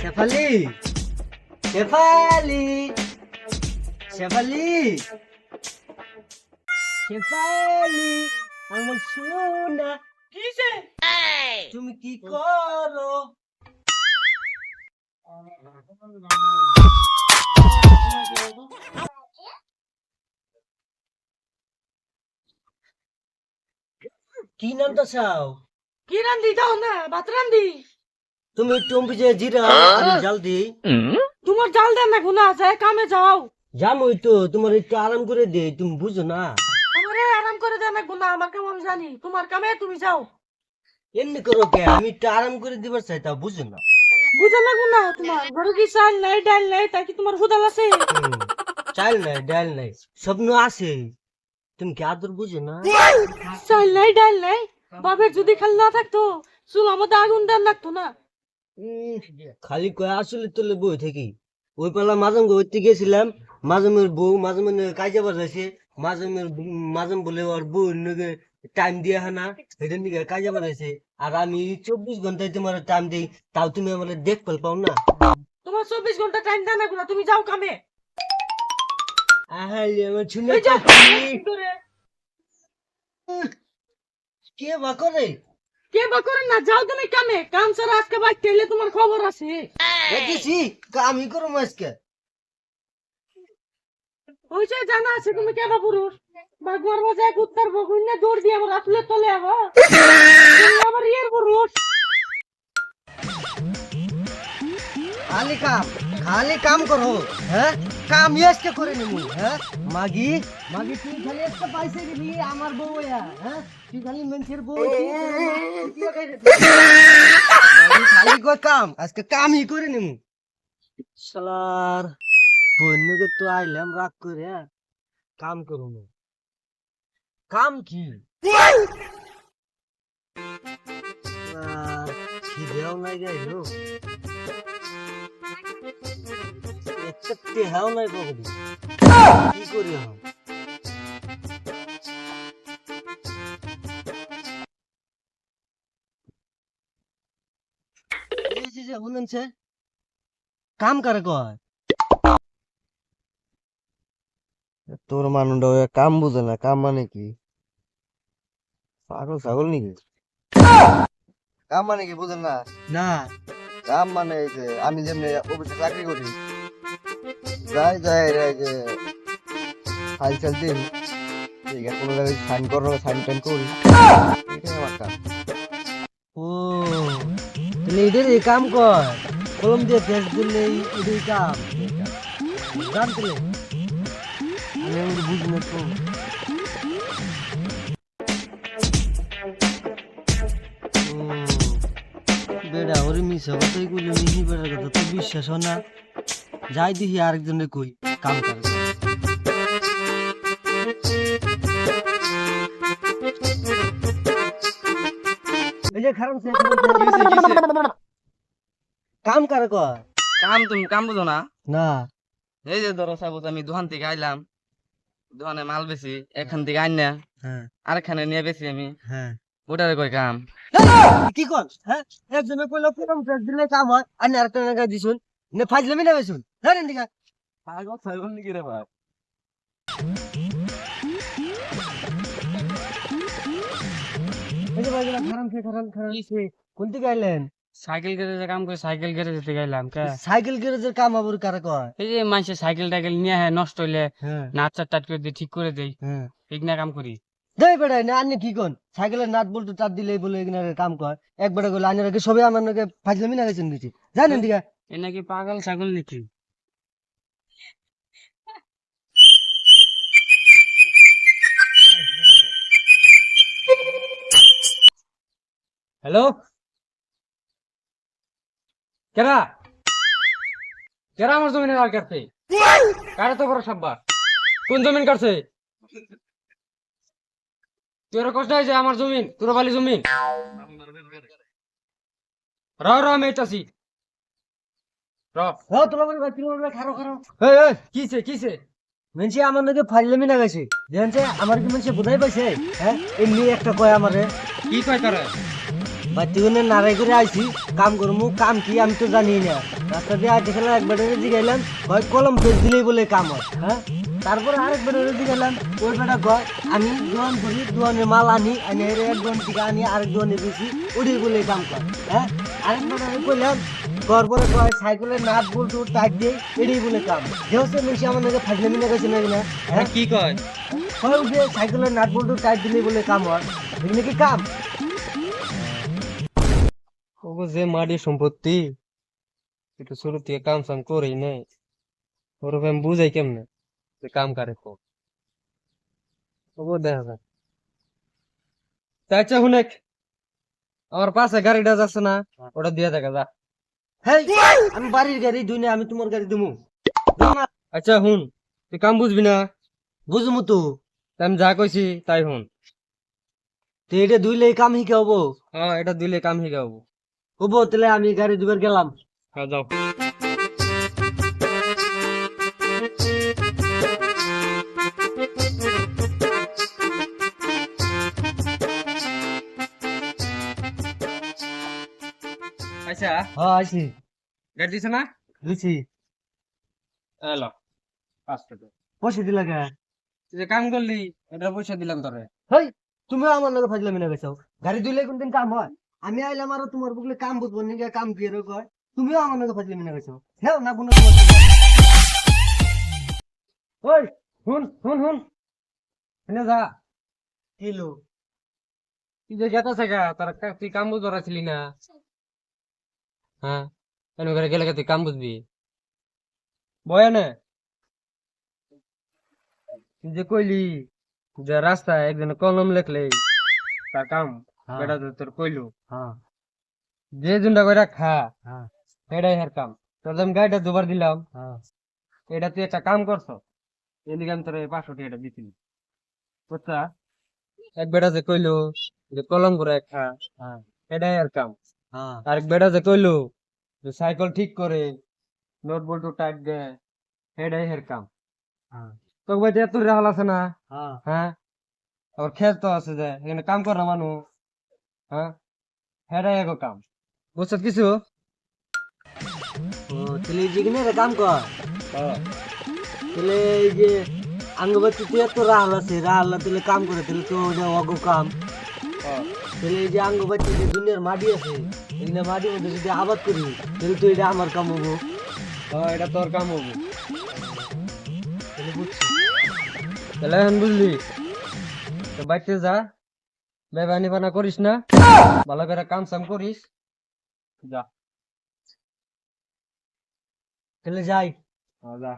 শেফালি? শেফালি? শেফালি? শেফালি আমার সোনা কিসে? তুমি কি করো? কি নামটা চাও? কি রান্ধি? দাও না ভাত রান্ধি। তুমি টম্পি যে জিরা আমি জাল দি তোমার জাল দেন না গুনা যায় কামে যাও। জানোই তো তোমার একটু আরাম করে দে তুমি বুঝো না। আমারে আরাম করে দেন না গুনা আমার কাম আমি জানি। তোমার কামে তুমি যাও। এমনি করো কে? আমি একটু আরাম করে দিবার চাই তা বুঝো না। বুঝা লাগবো না তোমার ঘরে কি চাল নাই ডাল নাই তাই কি তোমার হুদাল আছে? চাল নাই ডাল নাই স্বপ্ন আছে। তুমি কি আদর বুঝো না? চাল নাই ডাল নাই বাপের যদি খালি না থাকতো চুল আমাদের আগুন দেন লাগতো না। খালি কয় আসলে তোলে বই থাকি। ওই পালা মাঝম ঘুরতে গেছিলাম মাঝমের বউ মাঝমের কাজে বাজাইছে। মাঝমের মাঝম বলে ওর বউ টাইম দিয়ে হয় না এটা নিয়ে কাজে বাজাইছে। আর আমি চব্বিশ ঘন্টায় তোমার টাইম দিই তাও তুমি আমার দেখ পাল পাও না? তোমার চব্বিশ ঘণ্টা টাইম দেন না তুমি যাও কামে। আমার শুনে। কে বা করে? কে বা না যাও তুমি কামে। কাম ছাড়া আজকে এলে তোমার খবর আছে। দেখেছি আমি করো আজকে। জানা আছে তুমি কেবা পুরুষ। বাগুয়ার বাজায় কুত্তার বগুন না দৌড় দিয়ে আমার আসলে তলে আহ। ইয়ের পুরুষ। খালি কাম খালি কাম করো হ্যাঁ? কাম আজকে করে নিমু হ্যাঁ মাগি মাগি তুই খালি একটা পয়সা দিবি আমার বউ হইয়া, হ্যাঁ তুই খালি মানুষের বউ তুই করে না, তুই খাই রে। মাগি খালি কয় কাম আজকে কামই করে নিমু শালার বন্যকে তো আইলাম রাগ করে হ্যাঁ? কাম করুম কাম কি শালার, খিদেও নাই গাইলো একটা টেহাও নাই পকেটে কি করি শুনেনছে কাম করে কয়? তোর মানুষটা কাম বুঝে না কাম মানে কি? পাগল ছাগল নাকি? কাম মানে কি বুঝেন না? না। কাম মানে যে আমি যেমনি অফিসে চাকরি করি যাই যাই রে চাল দিন ঠিক আছে, কোনো জায়গায় সাইন সাইন টাইন করি। ও এই কাম কর। কলম দিয়ে পেঁচ দিলে কাম। জানতে আমি বুঝি না তো। বেড়া, ওরে মিশা কথাই বেড়ার কথা? তো বিশ্বাস না? যাই দেখি আরেকজনে কই কাম করে। এই যে খারাপ কাম করে কর কাম তুমি কাম বুঝো না? না। এই যে ধরো সাপোজ আমি দোকান থেকে আইলাম দোকানে মাল বেশি এখান থেকে আইন না হ্যাঁ। আরেকখানে নিয়ে বেশি আমি। হ্যাঁ। ওটারে কই কাম? কি কর হ্যাঁ একজনে কইলো প্রেস দিলে কাম হয়। আর আরেকটা দিছুন। নে ফাজলামি না ধরেন দিকা পাগল ছাগল নাকি রে সাইকেল গ্যারেজে কাম করে সাইকেল গ্যারেজে কে? সাইকেল গ্যারেজের কাম আবার কারে কয়? এই যে মানুষের সাইকেল টাইকেল নিয়ে হয় নষ্ট হইলে হ্যাঁ। নাচ চাট টাট করে দিয়ে ঠিক করে দেই হ্যাঁ। এগনা কাম করি। দেই বেড়াই না আনি কি কোন? সাইকেলের নাট বল্টু টাট দিলে বলে এখানে কাম কয়। এক বেড়া গেলে আনি রাখে সবাই আমার নাকি ফাজলামি না গেছেন দিছি জানেন দিকা এ নাকি পাগল ছাগল নাকি? হ্যালো? কেরা? কেরা আমার জমিনে আর কাটছে? কারা তো বড় সাব্বা কোন জমিন কাটছে? তোর কষ্ট হয়েছে আমার জমিন তোর বালি জমিন। র র আমি এটাছি র হ্যাঁ তোলা বলি ভাই তুমি খারো খারো এই, এই, কিছে কিছে? মেনছে আমার নাকি ফাজলামি না গেছে জানছে আমার কি মেনছে বোধাই পাইছে হ্যাঁ এমনি একটা কয় আমারে কি কয় গুনে করে আইছি কাম করমু কাম কি আমি তো জানি না। রাস্তা দিয়ে আইতে খেলা এক জিগাইলাম কয় কলম ফেস দিলেই বলে কাম হয় হ্যাঁ তারপরে আরেক বেটারে জিগাইলাম ওই বেটা কয় আমি দোয়ান করি দোয়ানের মাল আনি এর এক দোয়ান থেকে আনি আরেক দোয়ানে বেশি ওটাই বলে কাম কর হ্যাঁ আরেক বেটারে কইলাম কর পরে কয় সাইকেলের নাট বল্টু টাইট দিয়ে এটাই বলে কাম। যেহেতু বেশি আমার নাকি ফাজলামি না গেছে না? কিনা হ্যাঁ? কি কয়? হয় যে সাইকেলের নাট বল্টু টাইট দিলেই বলে কাম হয়। এগুলো কি কাম? ওগো যে মাটি সম্পত্তি একটু শুরু থেকে কাম সাম করেই নেই। ওর আমি বুঝাই কেমনে যে কাম কারে কো ওগো দেখা যাক। তাই আচ্ছা হুনেক আমার পাশে গাড়িটা যাচ্ছে না ওটা দিয়ে দেখা যা হেই আমি বাড়ির গাড়ি দুই না আমি তোমার গাড়ি দিমু আচ্ছা হুন তুই কাম বুঝবি না? বুঝমু তো। আমি যা কইছি তাই হুন তো এটা দুইলে কাম শিখে হব। হ্যাঁ এটা দুইলে কাম শিখাবো হব। তাহলে আমি গাড়ি দুবার গেলাম। হ্যাঁ যাও। আচ্ছা। হ্যাঁ আইছি। গাড়ি দিছে না? দিছি। এলো পাঁচশো পয়সা দিলা কে? তুই কাম করলি এটা পয়সা দিলাম তোরে। হেই তুমি আমার লগে ফাজলামি না গেছো গাড়ি দুইলে কোনদিন কাম হয়? আমি আইলাম আর তোমার বুকলে কাম বুঝব নি কাম কি কয় তুমিও আমার লগে ফাজলামি না গেছো হ্যাঁ না কোনো তোমার ওই হুন হুন হুন এনে যা। কিলো তুই যে গেতাছে গা তার তুই কাম বুঝবার ছিলি না? হ্যাঁ এনে করে গেলে তুই কাম বুঝবি? বয় না যে কইলি যে রাস্তায় একদিন কলম লেখলে তার কাম হ্যাঁ। বেটা তো তোর কইলু। হ্যাঁ। যে জুন্ডা করে খা হ্যাঁ। এটাই হের কাম। তোর আমি গাড়িটা দুবার দিলাম হ্যাঁ। এটা তুই একটা কাম করছ এদিকে আমি তোর পাঁচশো টাকাটা দিছিলি বুঝছা? এক বেটা যে কইলো যে কলম করে খা এটাই আর কাম। হ্যাঁ। আরেক বেটা যে কইলো যে সাইকেল ঠিক করে নোট বল্টু টাইট দেয় এটাই হের কাম। হ্যাঁ। তোকে ভাই এত রেহাল আছে না? হ্যাঁ। হ্যাঁ? আবার খেত তো আছে যে এখানে কাম করে না মানুষ। হ্যাঁ? হেটাই এগো কাম। বুঝছ কিছু? ও তাহলে রে কাম কর। তাহলে এই যে আঙ্গবাতি তুই এত রাহাল আছে রাহাল তাহলে কাম করে তাহলে তো অগো কাম। তাহলে এই যে আঙ্গবাতি যে দুনিয়ার মাটি আছে এখানে মাটির মধ্যে যদি আবাদ করি তাহলে তো এটা আমার কাম হব। হ্যাঁ এটা তোর কাম হব। তাহলে বুঝছি। তাহলে এখন বুঝলি তো যা বেবানি বানা করিস না ভালো করে কাম সাম করিস। যা। তাহলে যাই। হ্যাঁ, যা।